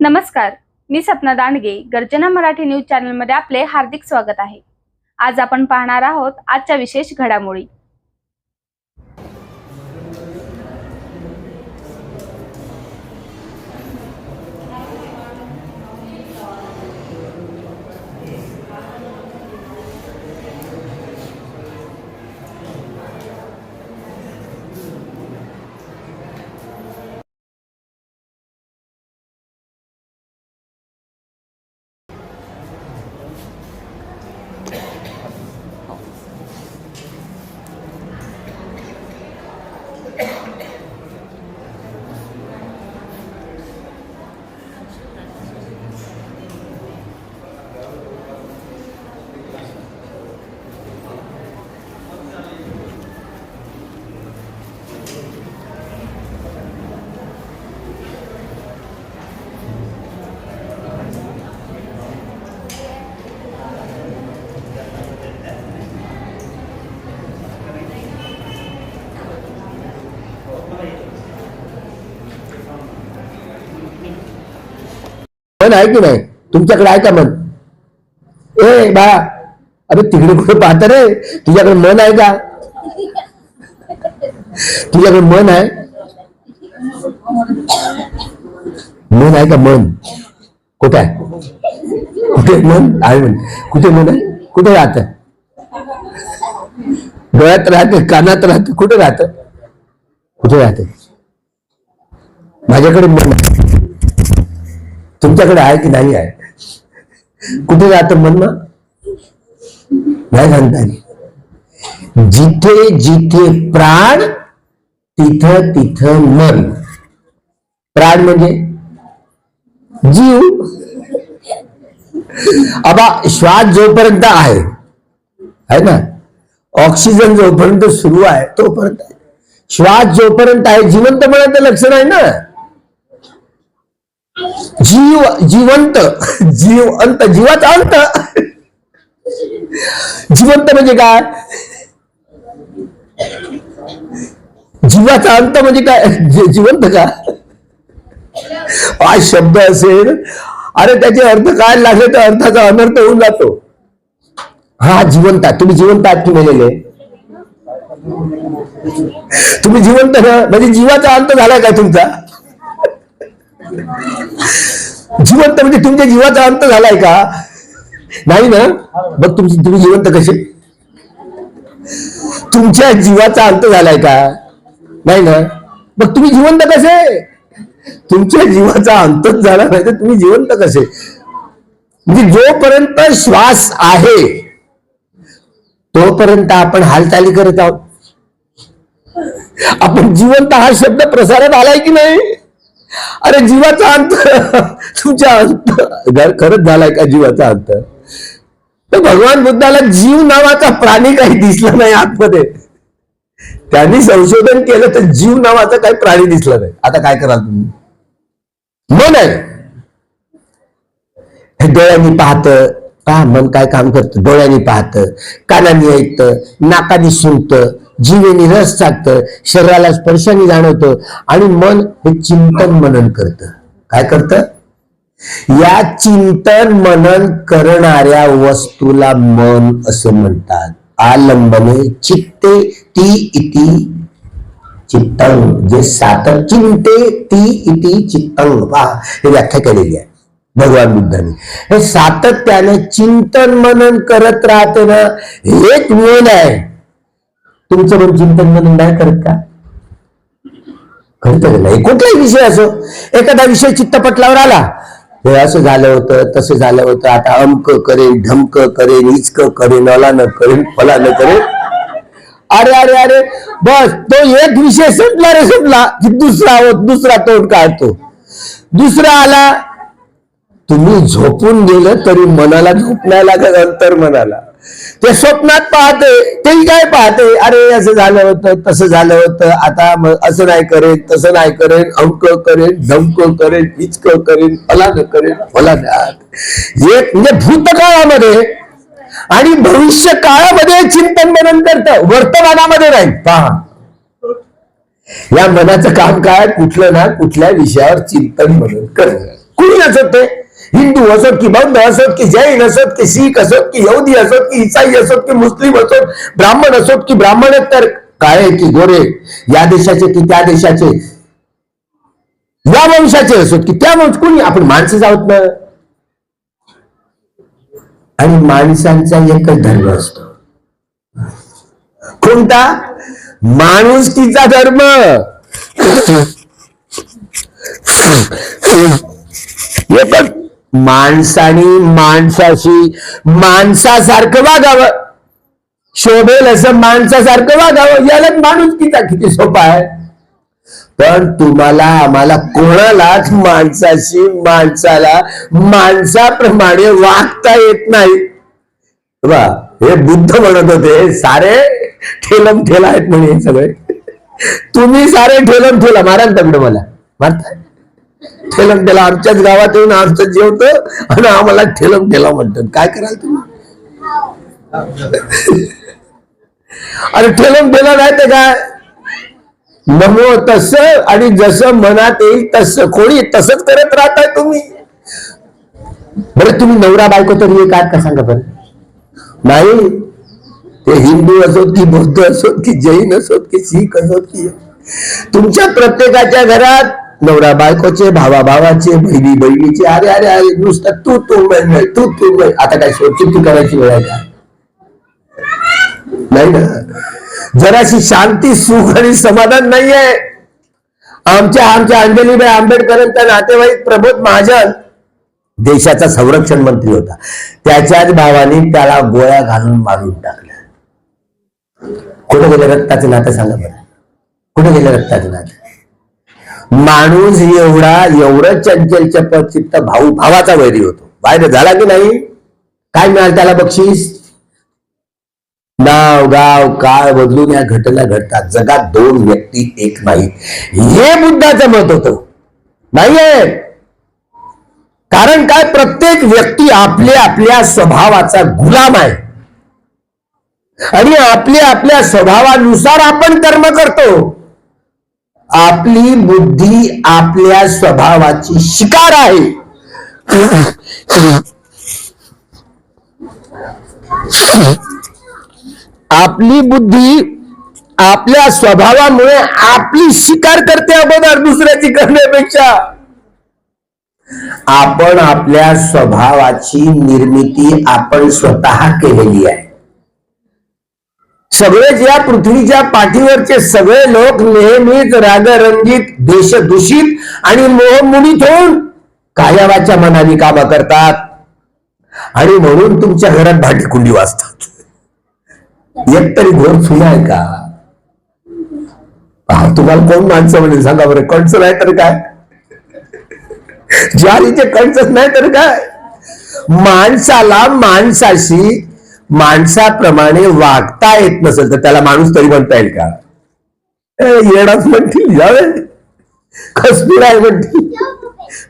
नमस्कार मी सपना दांडगे गर्जना मराठी न्यूज चॅनलमध्ये आपले हार्दिक स्वागत आहे. आज आपण पाहणार आहोत आजच्या विशेष घडामोडी. मन आहे की नाही? तुमच्याकडे आहे का मन? ए बा. अरे तिकडे कुठे पाहत रे? तुझ्याकडे मन आहे का? तुझ्याकडे मन आहे? मन आहे का मन? कुठे आहे? कुठे मन? आहे म्हण. कुठे मन आहे? कुठे राहत? डोळ्यात राहते कानात राहते कुठे राहत? कुठे राहते? माझ्याकडे मन आहे. तुमच्याकडे आहे की नाही आहे? कुठे जातं मन ना नाही सांगता येईल. जिथे जिथे प्राण तिथं तिथं मन. प्राण म्हणजे? जीव. आबा श्वास जोपर्यंत आहे है ना? ऑक्सिजन जोपर्यंत सुरू आहे तोपर्यंत आहे. श्वास जोपर्यंत आहे जिवंत मनाचं लक्षण आहे ना? जीव जिवंत जीव अंत जीवाचा अंत. जिवंत म्हणजे काय? जीवाचा अंत म्हणजे काय? जिवंत का? हा शब्द असेल. अरे त्याचे अर्थ काय लागले तर अर्थाचा अनर्थ होऊन जातो. हा जिवंत आहे. तुम्ही जिवंत आहात की मेलेले? तुम्ही जिवंत म्हणजे जीवाचा अंत झालाय काय तुमचा? जिवंत म्हणजे तुमच्या जीवाचा अंत झालाय का? नाही ना? मग तुमची तुम्ही जिवंत कसे? तुमच्या जीवाचा अंत झालाय का? नाही ना? मग तुम्ही जिवंत कसे? तुमच्या जीवाचा अंतच झाला नाही तर तुम्ही जिवंत कसे? म्हणजे जोपर्यंत श्वास आहे तोपर्यंत आपण हालचाली करत आहोत. आपण जिवंत हा शब्द प्रसारात आलाय की नाही? अरे जीवाचा अंत. तुमच्या घर- खरंच झालाय का जीवाचा अंत? तर भगवान बुद्धाला जीव नावाचा प्राणी काही दिसला नाही आतमध्ये. त्यांनी संशोधन केलं तर जीव नावाचा काही प्राणी दिसला नाही. आता काय कराल तुम्ही? मन आहे. डोळ्यांनी पाहत. पहा मन काय काम करतं? डोळ्यांनी पाहत. कानांनी ऐकतं. नाकाने सुनतं. जीवेनी रस टाकतं शरीराला स्पर्शाने जाणवतं आणि मन हे चिंतन मनन करतं. काय करतं? या चिंतन मनन करणाऱ्या वस्तूला मन असं म्हणतात. आलंबने चित्ते ती इति चित्तंग. जे सात चिंते ती इति चित्तंग. पहा हे व्याख्या केलेली आहे भगवान बुद्धाने. हे सातत्याने चिंतन मनन करत राहते ना हेच मन आहे. तुमचं चिंतन मनन नाही करत का? करत नाही. कुठलाही विषय असो एखादा विषय चित्तपटलावर आला हे असं झालं होतं तसं झालं होतं आता अमक करेन ढमक करेन इचक करेन अलानं करेन न करेन. अरे अरे अरे बस तो एक विषय संपला रे संपला. की दुसरा होत दुसरा तोंड काढतो. दुसरा आला तुम्ही झोपून गेलं तरी मनाला झोप नाही लागत अंतर मनाला ते स्वप्नात पाहते तेही काय पाहते? अरे असं झालं होतं तसं झालं होतं. आता मग असं नाही करेन तसं नाही करेन अंक करेन धमक करेन इचक करेन फलान करेन फलान. एक म्हणजे भूतकाळामध्ये आणि भविष्य काळामध्ये चिंतन मनन करत. वर्तमानामध्ये नाही. पहा. या मनाचं काम काय? कुठलं ना कुठल्या विषयावर चिंतन मनन करणं कुणी असोत ते हिंदू असोत की बौद्ध असोत की जैन असोत की शीख असोत की यहुदी असोत की इसाई असोत की मुस्लिम असोत ब्राह्मण असोत की ब्राह्मण तर काळे की गोरे? या देशाचे की त्या देशाचे? या वंशाचे असोत की त्या वंश कुणी? आपण माणसं आहोत ना. आणि माणसांचा एकच धर्म असतो. कोणता? माणुसकीचा धर्म. एकच माणसाने माणसाशी माणसासारखं वागावं. शोभेल असं माणसासारखं वागावं. याला माणूस किती सोपा आहे. पण तुम्हाला आम्हाला कोणालाच माणसाशी माणसाला माणसाप्रमाणे वागता येत नाही. बा हे बुद्ध म्हणत होते सारे ठेलम ठेला आहेत म्हणे सगळे. तुम्ही सारे ठेलम ठेला मारा दगड मला. मारताय. ठेलम ठेला आमच्याच गावात येऊन आमचं जेवत आणि आम्हाला ठेलम ठेला म्हणतात. काय कराल तुम्ही? अरे ठेलम ठेला नाही ते काय? नमो तस आणि जसं मनात येईल तसं कोणी तसंच करत राहताय तुम्ही. बरं तुम्ही नवरा बायको तरी एक आहात का सांगा बरं? नाही ते हिंदू असोत की बौद्ध असोत की जैन असोत की शीख असोत की तुमच्या प्रत्येकाच्या घरात नवरा बायकोचे भावा भावाचे बहिणी बहिणीचे अरे अरे अरे नुसतं तू तू मै तू तू मै. आता काय सोडचित्ती करायची वेळ आहे का? नाही ना. जराशी शांती सुख आणि समाधान नाहीये आमच्या आमच्या अंजलीबाई आंबेडकरांचा नातेवाईक प्रबोध महाजन देशाचा संरक्षण मंत्री होता. त्याच्याच भावाने त्याला गोळ्या घालून मारून टाकल्या. कुठे गेलं रक्ताचं नातं सांगा बरं? कुठे गेलं रक्ताचं नातं? माणूस एवढा एवढं चंचल चपत चित्त भाऊ भावाचा वैरी होतो. बाहेर झाला की नाही? काय मिळालं त्याला बक्षीस? नाव गाव काळ बदलून या घटना घडतात. जगात दोन व्यक्ती एक नाही. हे बुद्धाचं मत होतं. नाहीये. कारण काय? प्रत्येक व्यक्ती आपल्या आपल्या स्वभावाचा गुलाम आहे. आणि आपल्या आपल्या स्वभावानुसार आपण कर्म करतो. आपली बुद्धी आपल्या स्वभावाची शिकार आहे. आपली बुद्धी आपल्या स्वभावामुळे आपली शिकार करते अगोदर दुसऱ्याची करण्यापेक्षा. आपण आपल्या स्वभावाची निर्मिती आपण स्वतः केलेली आहे. सगळेच या पृथ्वीच्या पाठीवरचे सगळे लोक नेहमीच रागरंजित देशदूषित आणि मोहमुडीत होऊन कायावाच्या मनाने कामं करतात. आणि म्हणून तुमच्या घरात भाटीकुंडी वाजतात. एक तरी घोर सुना आहे का? हा, तुम्हाला कोण माणसं म्हणेल? सांगा बरं कणचं नाही तर काय? ज्वारीचे कणसच नाही तर काय? माणसाला माणसाशी माणसाप्रमाणे वागता येत नसेल तर त्याला माणूस तरी म्हणता येईल का? येणार म्हणतील जावे आहे पिढाय म्हणतील.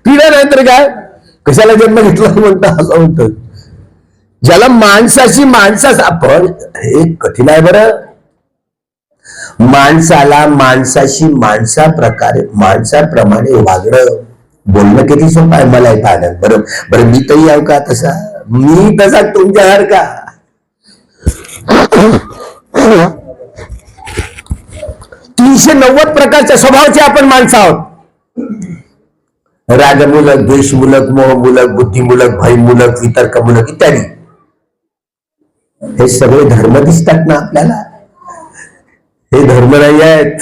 पिढा नाही तर काय? कशाला जन्म घेतला म्हणता असं म्हणत ज्याला माणसाशी माणसाच आपण हे कठीण आहे बरं. माणसाला माणसाशी माणसा प्रकारे माणसाप्रमाणे वागणं बोलणं किती सोपं आहे मला हे पाहण्यात बरं बरं मी तरी याव का तसा? मी तसा तुमच्यासारखा. तीनशे नव्वद प्रकारच्या स्वभावाचे आपण माणसं आहोत. रागमूलक द्वेषमूलक मोहमूलक बुद्धिमूलक भयमूलक वितर्कमूलक इत्यादी. हे सगळे धर्म दिसतात ना आपल्याला? हे धर्म नाही आहेत.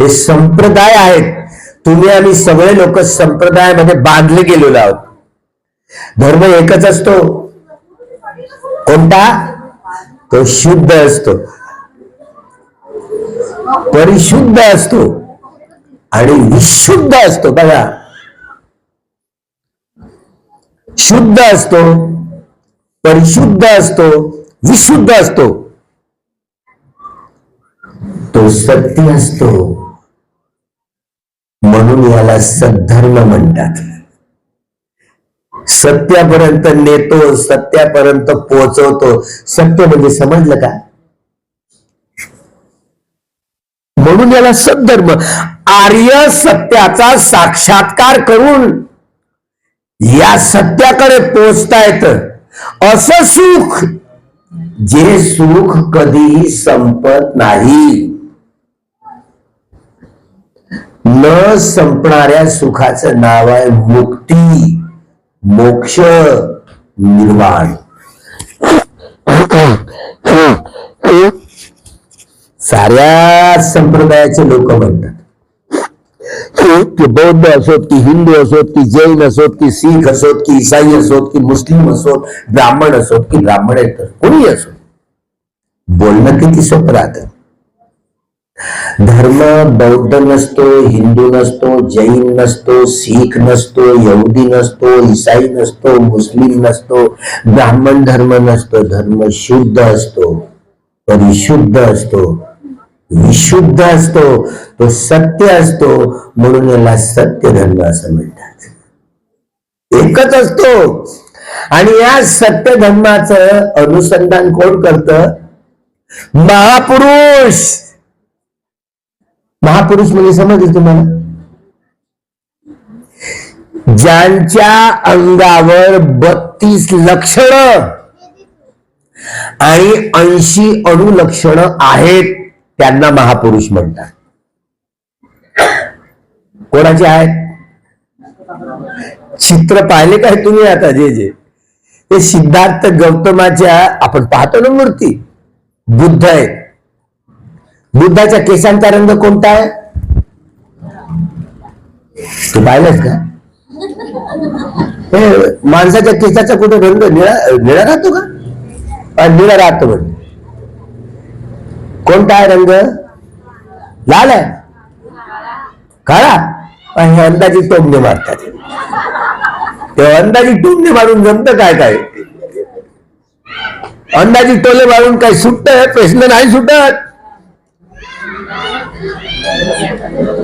हे संप्रदाय आहेत. तुम्ही आम्ही सगळे लोक संप्रदायामध्ये बांधले गेलेलो आहोत. धर्म एकच असतो. कोणता? तो शुद्ध असतो. परिशुद्ध असतो. आणि विशुद्ध असतो. बघा. शुद्ध असतो परिशुद्ध असतो विशुद्ध असतो. तो सत्य असतो. म्हणून याला सद्धर्म म्हणतात. सत्यापर्यंत नेतो सत्यापर्यंत पोहोचवतो. सत्य म्हणजे समजलं का? म्हणून याला सद्धर्म. आर्य सत्याचा साक्षात्कार करून या सत्याकडे पोचता येत असं सुख जे सुख कधीही संपत नाही. न संपणाऱ्या सुखाचं नाव आहे मुक्ती. मोक्ष निर्वाण. साऱ्या संप्रदायाचे लोक म्हणतात. की बौद्ध असोत की हिंदू असोत की जैन असोत की शीख असोत की ईसाई असोत की मुस्लिम असोत ब्राह्मण असोत की ब्राह्मण कोणी असो? बोलणं किती सोपं राहतं. धर्म बौद्ध नसतो हिंदू नसतो जैन नसतो शीख नसतो यहुदी नसतो ईसाई नसतो मुस्लिम नसतो ब्राह्मण धर्म नसतो धर्म शुद्ध असतो परिशुद्ध असतो विशुद्ध असतो तो सत्य असतो म्हणून याला सत्य धर्म असं म्हणतात. एकच असतो. आणि या सत्य धर्माचं अनुसंधान कोण करत? महापुरुष. महापुरुष म्हणजे समजले तुम्हाला? ज्यांच्या अंगावर बत्तीस लक्षण आणि ऐंशी अणुलक्षण आहेत त्यांना महापुरुष म्हणतात. कोणाचे आहेत? चित्र पाहिले काय तुम्ही आता? जे जे. ते सिद्धार्थ गौतमाच्या आपण पाहतो ना मूर्ती बुद्ध आहे बुद्धाच्या केसांचा रंग कोणता आहे? तू पाहिलंस का? हे माणसाच्या किस्साचा कुठे रंग निळा निळा राहतो का? निळा राहतो म्हणजे कोणता आहे रंग? लाल आहे. काळा. पण हे अंदाजी टोमणे मारतात. ते अंदाजी टोमणे मारून जमत काय काय? अंदाजी टोले मारून काय सुटत प्रश्न नाही सुटत.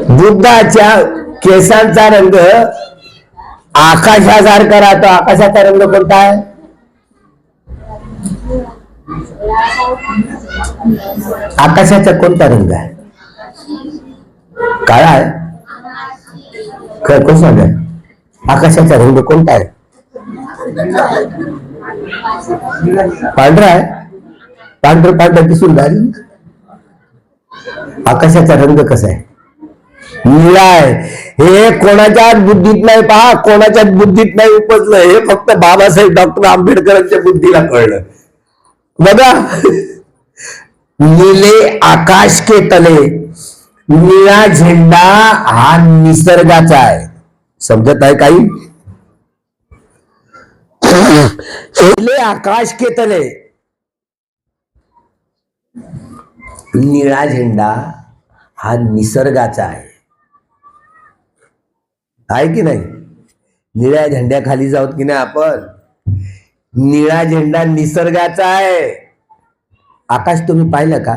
बुद्धाच्या केसांचा रंग आकाशासारखा राहतो. आकाशाचा रंग कोणता आहे? आकाशाचा कोणता रंग आहे? काळा आहे. काय कसा आहे आकाशाचा रंग कोणता आहे? पांढरा आहे. पांढर पांढर दिसून राहील. आकाशाचा रंग कसा आहे? निळा हे कोणाच्याच बुद्धीत नाही पहा कोणाच्याच बुद्धीत नाही उपजलं. हे फक्त बाबासाहेब डॉक्टर आंबेडकरांच्या बुद्धीला कळलं. बघा. नीले आकाश के तले. निळा झेंडा हा निसर्गाचा आहे. समजत आहे काही? नीले आकाश के तले. निळा झेंडा हा निसर्गाचा आहे. आहे की नाही? निळ्या झेंड्याखाली जाऊत की नाही आपण? निळा झेंडा निसर्गाचा आहे. आकाश तुम्ही पाहिलं का?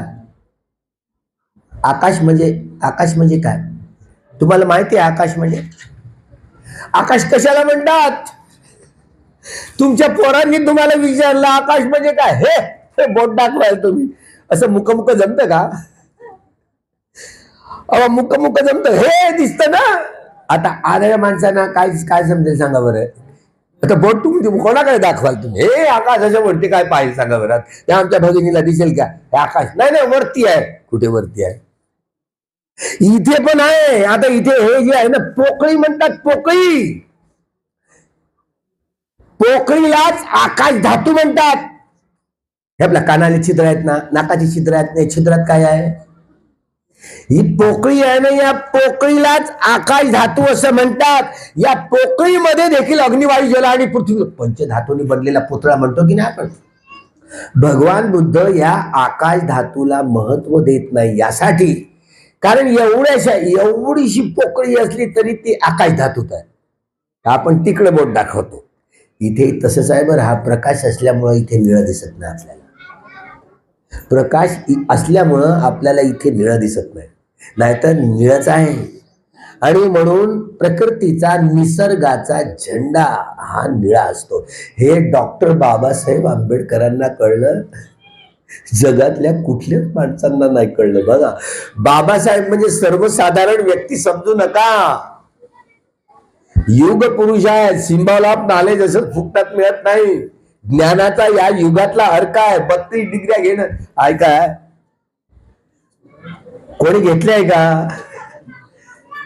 आकाश म्हणजे आकाश म्हणजे काय? तुम्हाला माहिती आहे आकाश म्हणजे? आकाश कशाला म्हणतात? तुमच्या पोरांनी तुम्हाला विचारलं आकाश म्हणजे काय? हे बोट दाखवाल तुम्ही. असं मुकमुक जमत का? अहो मुकमुक जमत. हे दिसत ना? आता आलेल्या माणसांना काय काय समजेल सांगा बरं? आता बोट तुम्ही कोणाकडे दाखवाल तुम्ही? हे आकाशाच्या वरती काय पाहिजे सांगा बरं? त्या आमच्या भगिनीला दिसेल का? हे आकाश नाही नाही वरती आहे. कुठे वरती आहे? इथे पण आहे. आता इथे हे जे आहे ना पोकळी म्हणतात पोकळी. पोकळीलाच आकाश धातू म्हणतात. हे आपल्या कानाले छिद्र आहेत ना नाकाची छिद्र आहेत ना छिद्रात काय आहे? ही पोकळी आहे ना या पोकळीलाच आकाश धातू असं म्हणतात. या पोकळीमध्ये देखील अग्निवायू जल आणि पृथ्वी पंचधातूने बनलेला पुतळा म्हणतो की नाही आपण? भगवान बुद्ध या आकाश धातूला महत्त्व देत नाही यासाठी. कारण एवढ्याशा एवढीशी पोकळी असली तरी ती आकाश धातूत आहे. आपण तिकडे बोट दाखवतो. इथे तसंच आहे बरं हा प्रकाश असल्यामुळं इथे निळं दिसत नाही आपल्याला. प्रकाश असल्यामुळं आपल्याला इथे निळं दिसत नाही. नाहीतर निळच आहे. आणि म्हणून प्रकृतीचा निसर्गाचा झेंडा हा निळा असतो. हे डॉक्टर बाबासाहेब आंबेडकरांना कळलं. जगातल्या कुठल्याच माणसांना नाही कळलं. बघा बाबासाहेब म्हणजे सर्वसाधारण व्यक्ती समजू नका. युग पुरुष आहे सिम्बॉल ऑफ नॉलेज असं फुकटात मिळत नाही. ज्ञानाचा या युगातला अर्थ आहे. बत्तीस डिग्र्या घेणं. ऐकाय कोणी घेतलंय का?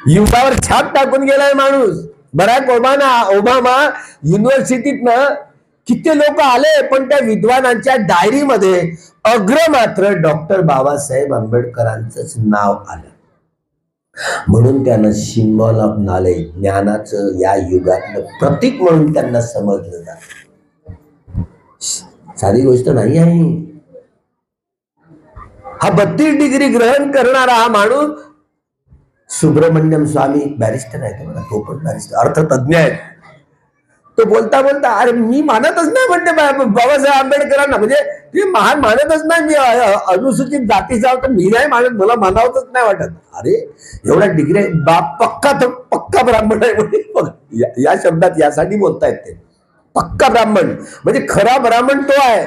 युगावर छाप टाकून गेलाय माणूस. बराक ओबामा ओबामा युनिव्हर्सिटीतनं किती लोक आले पण त्या विद्वानांच्या डायरीमध्ये अग्र मात्र डॉक्टर बाबासाहेब आंबेडकरांच नाव आलं. म्हणून त्यांना सिम्बॉल ऑफ नॉलेज ज्ञानाचं या युगातलं प्रतीक म्हणून त्यांना समजलं जात. साधी गोष्ट नाही आहे. हा बत्तीस डिग्री ग्रहण करणारा हा माणूस सुब्रमण्यम स्वामी बॅरिस्टर आहे मला तो पण बॅरिस्टर अर्थतज्ञ आहे. तो बोलता बोलता अरे मी मानतच नाही म्हणते बाबासाहेब आंबेडकरांना. म्हणजे ते महान मानतच नाही मी अनुसूचित जातीचा तर मी नाही मानत मला मानावतच नाही वाटत. अरे एवढा डिग्री बाप पक्का तर पक्का ब्राह्मण आहे म्हणजे बघ, या- या शब्दात यासाठी बोलतायत ते. पक्का ब्राह्मण म्हणजे खरा ब्राह्मण तो आहे.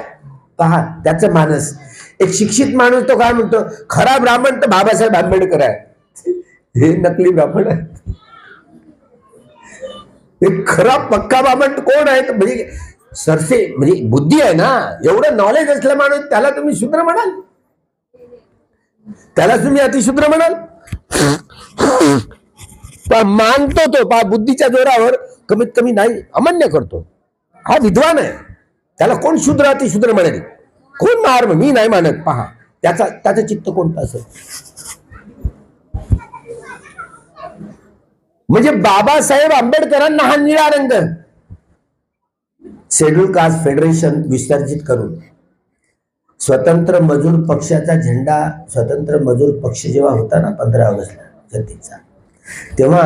पहा त्याचं मानस एक शिक्षित माणूस तो काय म्हणतो? खरा ब्राह्मण तर बाबासाहेब आंबेडकर आहे. हे नकली ब्राह्मण आहे एक खरा पक्का ब्राह्मण कोण आहे म्हणजे सरसे म्हणजे बुद्धी आहे ना? एवढं नॉलेज असलं माणूस त्याला तुम्ही शूद्र म्हणाल. त्याला तुम्ही अतिशूद्र म्हणाल. मानतो तो पा बुद्धीच्या जोरावर कमीत कमी नाही अमान्य करतो. हा विद्वान आहे. त्याला कोण शूद्र अतिशूद्र म्हणेल? कोण मार मी नाही मानत. पहा त्याचा त्याचं चित्त कोणतं असेल? म्हणजे बाबासाहेब आंबेडकरांना हा निळा रंग. शेड्यूल कास्ट फेडरेशन विसर्जित करून स्वतंत्र मजूर पक्षाचा झेंडा स्वतंत्र मजूर पक्ष जेव्हा होता ना पंधरा ऑगस्टला जनतेचा तेव्हा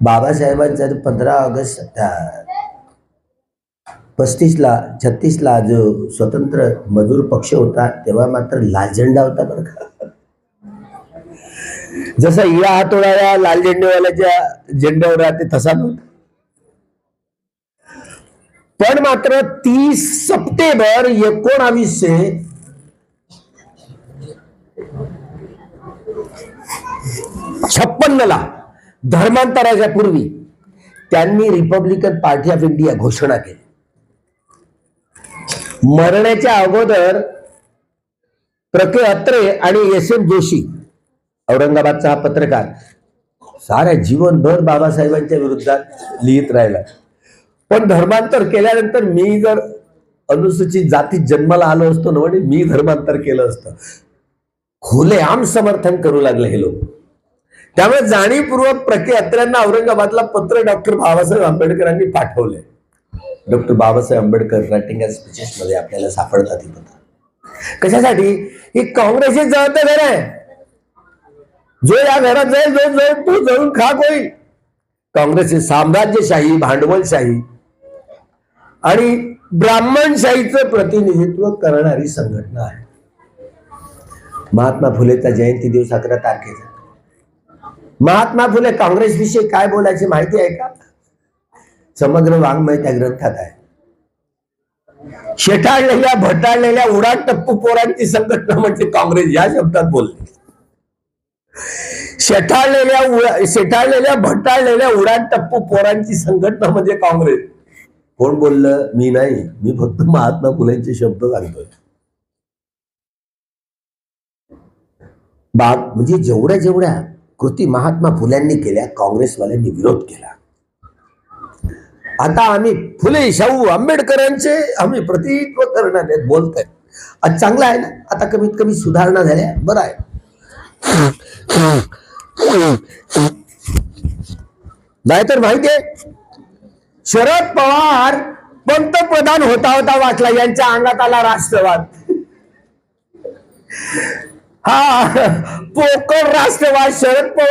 बाबासाहेबांचा पंधरा ऑगस्ट पस्तीसला छत्तीसला जो स्वतंत्र मजूर पक्ष होता तेव्हा मात्र लाल झेंडा होता बरं का. जसा इळा हातोळा लाल झेंडेवाल्याच्या झेंड्यावर राहते तसा नव्हता. पण मात्र तीस सप्टेंबर एकोणावीसशे छप्पन्नला धर्मांतराच्या पूर्वी त्यांनी रिपब्लिकन पार्टी ऑफ इंडिया घोषणा केली. मरण्याच्या अगोदर प्रके अत्रे आणि एस एम जोशी औरंगाबादचा हा पत्रकार साऱ्या जीवनभर बाबासाहेबांच्या विरुद्धात लिहित राहिला. पण धर्मांतर केल्यानंतर मी जर अनुसूचित जातीत जन्माला आलो असतो ना म्हणजे मी धर्मांतर केलं असतं. खुलेआम समर्थन करू लागले हे लोक. त्यामुळे जाणीवपूर्वक प्रके अत्र्यांना औरंगाबादला पत्र डॉक्टर बाबासाहेब आंबेडकरांनी पाठवले. डॉक्टर बाबासाहेब आंबेडकर रायटिंग अँडमध्ये आपल्याला सापडतात ही पत्र कशासाठी? ही काँग्रेसची जबाबदार आहे. जो या घरात जाईल जो जाईल तो जळून खाक होईल. काँग्रेसची साम्राज्यशाही भांडवलशाही आणि ब्राह्मणशाहीचं प्रतिनिधित्व करणारी संघटना आहे. महात्मा फुलेचा जयंती दिवस अकरा तारखेचा. महात्मा फुले काँग्रेस विषयी काय बोलायचे माहिती आहे का? समग्र वाङ्मय त्या ग्रंथात आहे. शेठाळलेल्या भटाळलेल्या उडाण टप्पू पोरांची संघटना म्हणजे काँग्रेस या शब्दात बोलले. शेठाळलेल्या उडा- भटाळलेल्या उडाण टप्पू पोरांची संघटना म्हणजे काँग्रेस. कोण बोललं? मी नाही. मी फक्त महात्मा फुलेंचे शब्द सांगतोय. बाग म्हणजे जेवढ्या जेवढ्या कृती महात्मा फुल्यांनी केल्या काँग्रेसवाल्यांनी विरोध केला. आता आम्ही फुले शाहू आंबेडकरांचे आम्ही प्रतिनिधित्व करणार आहेत आज चांगलं आहे ना? आता कमीत कमी सुधारणा झाल्या. बरं आहे. नाहीतर माहितीये शरद पवार पंतप्रधान होता होता वाटला यांच्या अंगात आला राष्ट्रवाद. हा पोकर राष्ट्रवाद शरद पवार